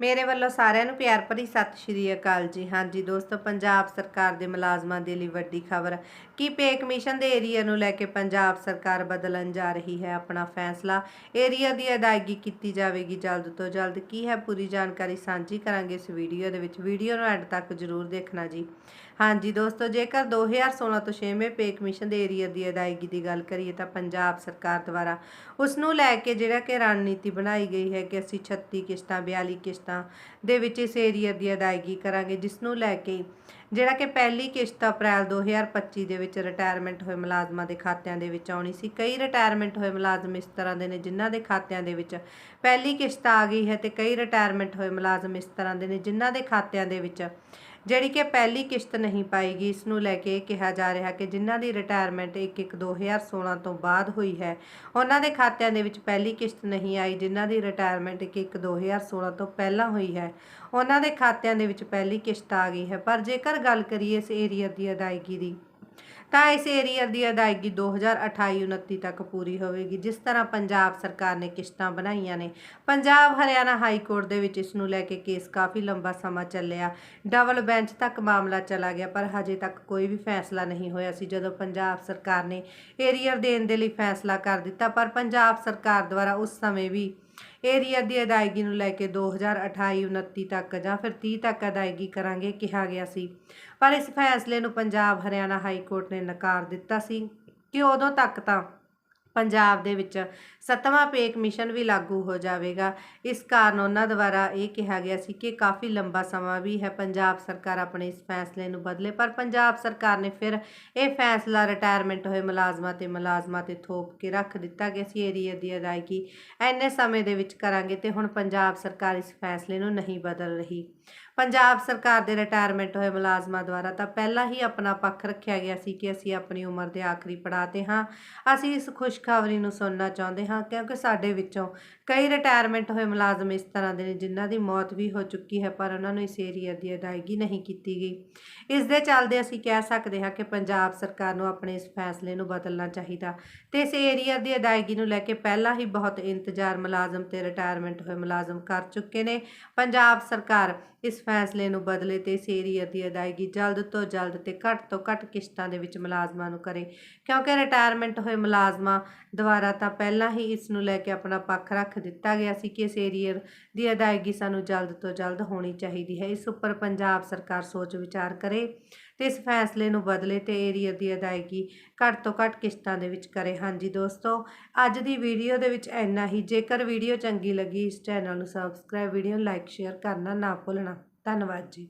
ਮੇਰੇ ਵੱਲੋਂ ਸਾਰਿਆਂ ਨੂੰ ਪਿਆਰ ਭਰੀ ਸਤਿ ਸ਼੍ਰੀ ਅਕਾਲ ਜੀ। ਹਾਂਜੀ ਦੋਸਤੋ, ਪੰਜਾਬ ਸਰਕਾਰ ਦੇ ਮੁਲਾਜ਼ਮਾਂ ਦੇ ਲਈ ਵੱਡੀ ਖਬਰ, ਕਿ ਪੇ ਕਮਿਸ਼ਨ ਦੇ ਏਰੀਆ ਨੂੰ ਲੈ ਕੇ ਪੰਜਾਬ ਸਰਕਾਰ ਬਦਲਣ ਜਾ ਰਹੀ ਹੈ। ਆਪਣਾ ਫੈਸਲਾ ਏਰੀਆ ਦੀ ਅਦਾਇਗੀ ਕੀਤੀ ਜਾਵੇਗੀ ਜਲਦ ਤੋਂ ਜਲਦ। ਕੀ ਹੈ ਪੂਰੀ ਜਾਣਕਾਰੀ ਸਾਂਝੀ ਕਰਾਂਗੇ ਇਸ ਵੀਡੀਓ ਦੇ ਵਿੱਚ। ਵੀਡੀਓ ਨੂੰ ਐਡ ਤੱਕ ਜ਼ਰੂਰ ਦੇਖਣਾ ਜੀ। ਹਾਂਜੀ ਦੋਸਤੋ, ਜੇਕਰ 2016 ਤੋਂ 6ਵੇਂ ਪੇ ਕਮਿਸ਼ਨ ਦੇ ਏਰੀਆ ਦੀ ਅਦਾਇਗੀ ਦੀ ਗੱਲ ਕਰੀਏ ਤਾਂ ਪੰਜਾਬ ਸਰਕਾਰ ਦੁਆਰਾ ਉਸ ਨੂੰ ਲੈ ਕੇ ਜਿਹੜਾ ਕਿ ਰਣਨੀਤੀ ਬਣਾਈ ਗਈ ਹੈ ਕਿ ਅਸੀਂ 36 ਕਿਸ਼ਤਾਂ 42 ਕਿਸ਼ਤਾਂ ਦੇ ਵਿੱਚ ਇਸ ਏਰੀਆ ਦੀ ਅਦਾਇਗੀ ਕਰਾਂਗੇ, ਜਿਸ ਨੂੰ ਲੈ ਕੇ ਜਿਹੜਾ ਕਿ ਪਹਿਲੀ ਕਿਸ਼ਤ ਅਪ੍ਰੈਲ 2025 ਦੇ ਵਿੱਚ ਰਿਟਾਇਰਮੈਂਟ ਹੋਏ ਮੁਲਾਜ਼ਮਾਂ ਦੇ ਖਾਤਿਆਂ ਦੇ ਵਿੱਚ ਆਉਣੀ ਸੀ। ਕਈ ਰਿਟਾਇਰਮੈਂਟ ਹੋਏ ਮੁਲਾਜ਼ਮ ਇਸ ਤਰ੍ਹਾਂ ਦੇ ਨੇ ਜਿਨ੍ਹਾਂ ਦੇ ਖਾਤਿਆਂ ਦੇ ਵਿੱਚ ਪਹਿਲੀ ਕਿਸ਼ਤ ਆ ਗਈ ਹੈ ਤੇ ਕਈ ਰਿਟਾਇਰਮੈਂਟ ਹੋਏ ਮੁਲਾਜ਼ਮ ਇਸ ਤਰ੍ਹਾਂ ਦੇ ਨੇ ਜਿਨ੍ਹਾਂ ਦੇ ਖਾਤਿਆਂ ਦੇ ਵਿੱਚ ਜਿਹੜੀ ਕਿ ਪਹਿਲੀ ਕਿਸ਼ਤ ਨਹੀਂ ਪਾਏਗੀ, ਇਸ ਨੂੰ ਲੈ ਕੇ ਇਹ ਕਿਹਾ ਜਾ ਰਿਹਾ ਕਿ ਜਿਨ੍ਹਾਂ ਦੀ ਰਿਟਾਇਰਮੈਂਟ 1-1-2016 ਤੋਂ ਬਾਅਦ ਹੋਈ ਹੈ, ਉਹਨਾਂ ਦੇ ਖਾਤਿਆਂ ਦੇ ਵਿੱਚ ਪਹਿਲੀ ਕਿਸ਼ਤ ਨਹੀਂ ਆਈ, ਜਿਨ੍ਹਾਂ ਦੀ ਰਿਟਾਇਰਮੈਂਟ 1-1-2016 ਤੋਂ ਪਹਿਲਾਂ ਹੋਈ ਹੈ, ਉਹਨਾਂ ਦੇ ਖਾਤਿਆਂ ਦੇ ਵਿੱਚ ਪਹਿਲੀ ਕਿਸ਼ਤ ਆ ਗਈ ਹੈ। ਪਰ ਜੇਕਰ ਗੱਲ ਕਰੀਏ ਇਸ ਏਰੀਆ ਦੀ ਅਦਾਇਗੀ ਦੀ ਤਾਂ ਇਸ ਏਰੀਆ ਦੀ ਅਦਾਇਗੀ 2028-29 ਤੱਕ ਪੂਰੀ ਹੋਵੇਗੀ। ਜਿਸ ਤਰ੍ਹਾਂ ਪੰਜਾਬ ਸਰਕਾਰ ਨੇ ਕਿਸ਼ਤਾਂ ਬਣਾਈਆਂ ਨੇ, ਪੰਜਾਬ ਹਰਿਆਣਾ ਹਾਈ ਕੋਰਟ ਦੇ ਵਿੱਚ ਇਸ ਨੂੰ ਲੈ ਕੇ ਕੇਸ ਕਾਫੀ ਲੰਬਾ ਸਮਾਂ ਚੱਲਿਆ। ਡਬਲ ਬੈਂਚ ਤੱਕ ਮਾਮਲਾ ਚਲਾ ਗਿਆ, ਪਰ ਹਜੇ ਤੱਕ ਕੋਈ ਵੀ ਫੈਸਲਾ ਨਹੀਂ ਹੋਇਆ ਸੀ। ਜਦੋਂ ਪੰਜਾਬ ਸਰਕਾਰ ਨੇ ਏਰੀਅਰ ਦੇਣ ਦੇ ਲਈ ਫੈਸਲਾ ਕਰ ਦਿੱਤਾ, ਪਰ ਪੰਜਾਬ ਸਰਕਾਰ ਦੁਆਰਾ ਉਸ ਸਮੇਂ ਵੀ ਏਰੀਆ ਦੀ ਅਦਾਇਗੀ ਨੂੰ ਲੈ ਕੇ 2028-29 ਤੱਕ ਜਾਂ ਫਿਰ 30 ਤੱਕ ਅਦਾਇਗੀ ਕਰਾਂਗੇ ਕਿਹਾ ਗਿਆ ਸੀ। ਪਰ ਇਸ ਫੈਸਲੇ ਨੂੰ ਪੰਜਾਬ, ਹਰਿਆਣਾ ਹਾਈ ਕੋਰਟ ਨੇ ਨਕਾਰ ਦਿੱਤਾ ਸੀ ਕਿ ਉਦੋਂ ਤੱਕ ਤਾਂ ਪੰਜਾਬ ਦੇ ਵਿੱਚ ਸੱਤਵਾਂ ਪੇਕ ਮਿਸ਼ਨ ਵੀ ਲਾਗੂ ਹੋ ਜਾਵੇਗਾ। ਇਸ ਕਾਰਨ ਉਹਨਾਂ ਦੁਆਰਾ ਇਹ ਕਿਹਾ ਗਿਆ ਸੀ ਕਿ ਕਾਫੀ ਲੰਬਾ ਸਮਾਂ ਵੀ ਹੈ, ਪੰਜਾਬ ਸਰਕਾਰ ਆਪਣੇ ਇਸ ਫੈਸਲੇ ਨੂੰ ਬਦਲੇ, ਪਰ ਪੰਜਾਬ ਸਰਕਾਰ ਨੇ ਫਿਰ ਇਹ ਫੈਸਲਾ ਰਿਟਾਇਰਮੈਂਟ ਹੋਏ ਮੁਲਾਜ਼ਮਾਂ ਤੇ ਮੁਲਾਜ਼ਮਾਂ ਤੇ ਥੋਪ ਕੇ ਰੱਖ ਦਿੱਤਾ ਕਿ ਅਸੀਂ ਏਰੀਆ ਦੀ ਅਦਾਇਗੀ ਐਨੇ ਸਮੇਂ ਦੇ ਵਿੱਚ ਕਰਾਂਗੇ ਤੇ ਹੁਣ ਪੰਜਾਬ ਸਰਕਾਰ ਇਸ ਫੈਸਲੇ ਨੂੰ ਨਹੀਂ ਬਦਲ ਰਹੀ। ਪੰਜਾਬ ਸਰਕਾਰ ਦੇ ਰਿਟਾਇਰਮੈਂਟ ਹੋਏ ਮੁਲਾਜ਼ਮਾਂ ਦੁਆਰਾ ਤਾਂ ਪਹਿਲਾਂ ਹੀ ਆਪਣਾ ਪੱਖ ਰੱਖਿਆ ਗਿਆ ਸੀ ਕਿ ਅਸੀਂ ਆਪਣੀ ਉਮਰ ਦੇ ਆਖਰੀ ਪੜਾਅ ਤੇ ਹਾਂ। ਅਸੀਂ ਇਸ ਖੁਸ਼ਖਬਰੀ ਨੂੰ ਸੁਣਨਾ ਚਾਹੁੰਦੇ ਹਾਂ, ਕਿਉਂਕਿ ਸਾਡੇ ਵਿੱਚੋਂ ਕਈ ਰਿਟਾਇਰਮੈਂਟ ਹੋਏ ਮੁਲਾਜ਼ਮ ਇਸ ਤਰ੍ਹਾਂ ਦੇ ਨੇ, ਜਿਨ੍ਹਾਂ ਦੀ ਮੌਤ ਵੀ ਹੋ ਚੁੱਕੀ ਹੈ, ਪਰ ਉਹਨਾਂ ਨੂੰ ਇਸ ਏਰੀਆ ਦੀ ਅਦਾਇਗੀ ਨਹੀਂ ਕੀਤੀ ਗਈ। ਇਸ ਦੇ ਚੱਲਦੇ ਅਸੀਂ ਕਹਿ ਸਕਦੇ ਹਾਂ ਕਿ ਪੰਜਾਬ ਸਰਕਾਰ ਨੂੰ ਆਪਣੇ ਇਸ ਫੈਸਲੇ ਨੂੰ ਬਦਲਣਾ ਚਾਹੀਦਾ ਤੇ ਇਸ ਏਰੀਆ ਦੀ ਅਦਾਇਗੀ ਨੂੰ ਲੈ ਕੇ ਪਹਿਲਾਂ ਹੀ ਬਹੁਤ ਇੰਤਜ਼ਾਰ ਮੁਲਾਜ਼ਮ ਤੇ ਰਿਟਾਇਰਮੈਂਟ ਹੋਏ ਮੁਲਾਜ਼ਮ ਕਰ ਚੁੱਕੇ ਨੇ। ਪੰਜਾਬ ਸਰਕਾਰ ਇਸ ਫੈਸਲੇ ਨੂੰ ਬਦਲੇ ਤੇ ਇਸ ਏਰੀਆ ਦੀ ਅਦਾਇਗੀ ਜਲਦ ਤੋਂ ਜਲਦ ਤੇ ਘੱਟ ਤੋਂ ਘੱਟ ਕਿਸ਼ਤਾਂ ਦੇ ਵਿੱਚ ਮੁਲਾਜ਼ਮਾਂ ਨੂੰ ਕਰੇ, ਕਿਉਂਕਿ ਰਿਟਾਇਰਮੈਂਟ ਹੋਏ ਮੁਲਾਜ਼ਮਾਂ ਦੁਆਰਾ ਤਾਂ ਪਹਿਲਾਂ ਹੀ ਇਸ ਨੂੰ ਲੈ ਕੇ ਆਪਣਾ ਪੱਖ ਰੱਖ ਦਿੱਤਾ ਗਿਆ ਸੀ ਕਿ ਇਸ ਏਰੀਆ ਦੀ ਅਦਾਇਗੀ ਸਾਨੂੰ ਜਲਦ ਤੋਂ ਜਲਦ ਹੋਣੀ ਚਾਹੀਦੀ ਹੈ। ਇਸ ਉੱਪਰ ਪੰਜਾਬ ਸਰਕਾਰ ਸੋਚ ਵਿਚਾਰ ਕਰੇ ਤੇ ਇਸ ਫੈਸਲੇ ਨੂੰ ਬਦਲੇ ਤੇ ਏਰੀਆ ਦੀ ਅਦਾਇਗੀ ਘੱਟ ਤੋਂ ਘੱਟ ਕਿਸ਼ਤਾਂ ਦੇ ਵਿੱਚ ਕਰੇ। ਹਾਂਜੀ ਦੋਸਤੋ, ਅੱਜ ਦੀ ਵੀਡੀਓ ਦੇ ਵਿੱਚ ਇੰਨਾ ਹੀ। ਜੇਕਰ ਵੀਡੀਓ ਚੰਗੀ ਲੱਗੀ ਇਸ ਚੈਨਲ ਨੂੰ ਸਬਸਕ੍ਰਾਈਬ ਵੀਡੀਓ ਨੂੰ ਲਾਈਕ ਸ਼ੇਅਰ ਕਰਨਾ ਨਾ ਭੁੱਲਣਾ। ਧੰਨਵਾਦ ਜੀ।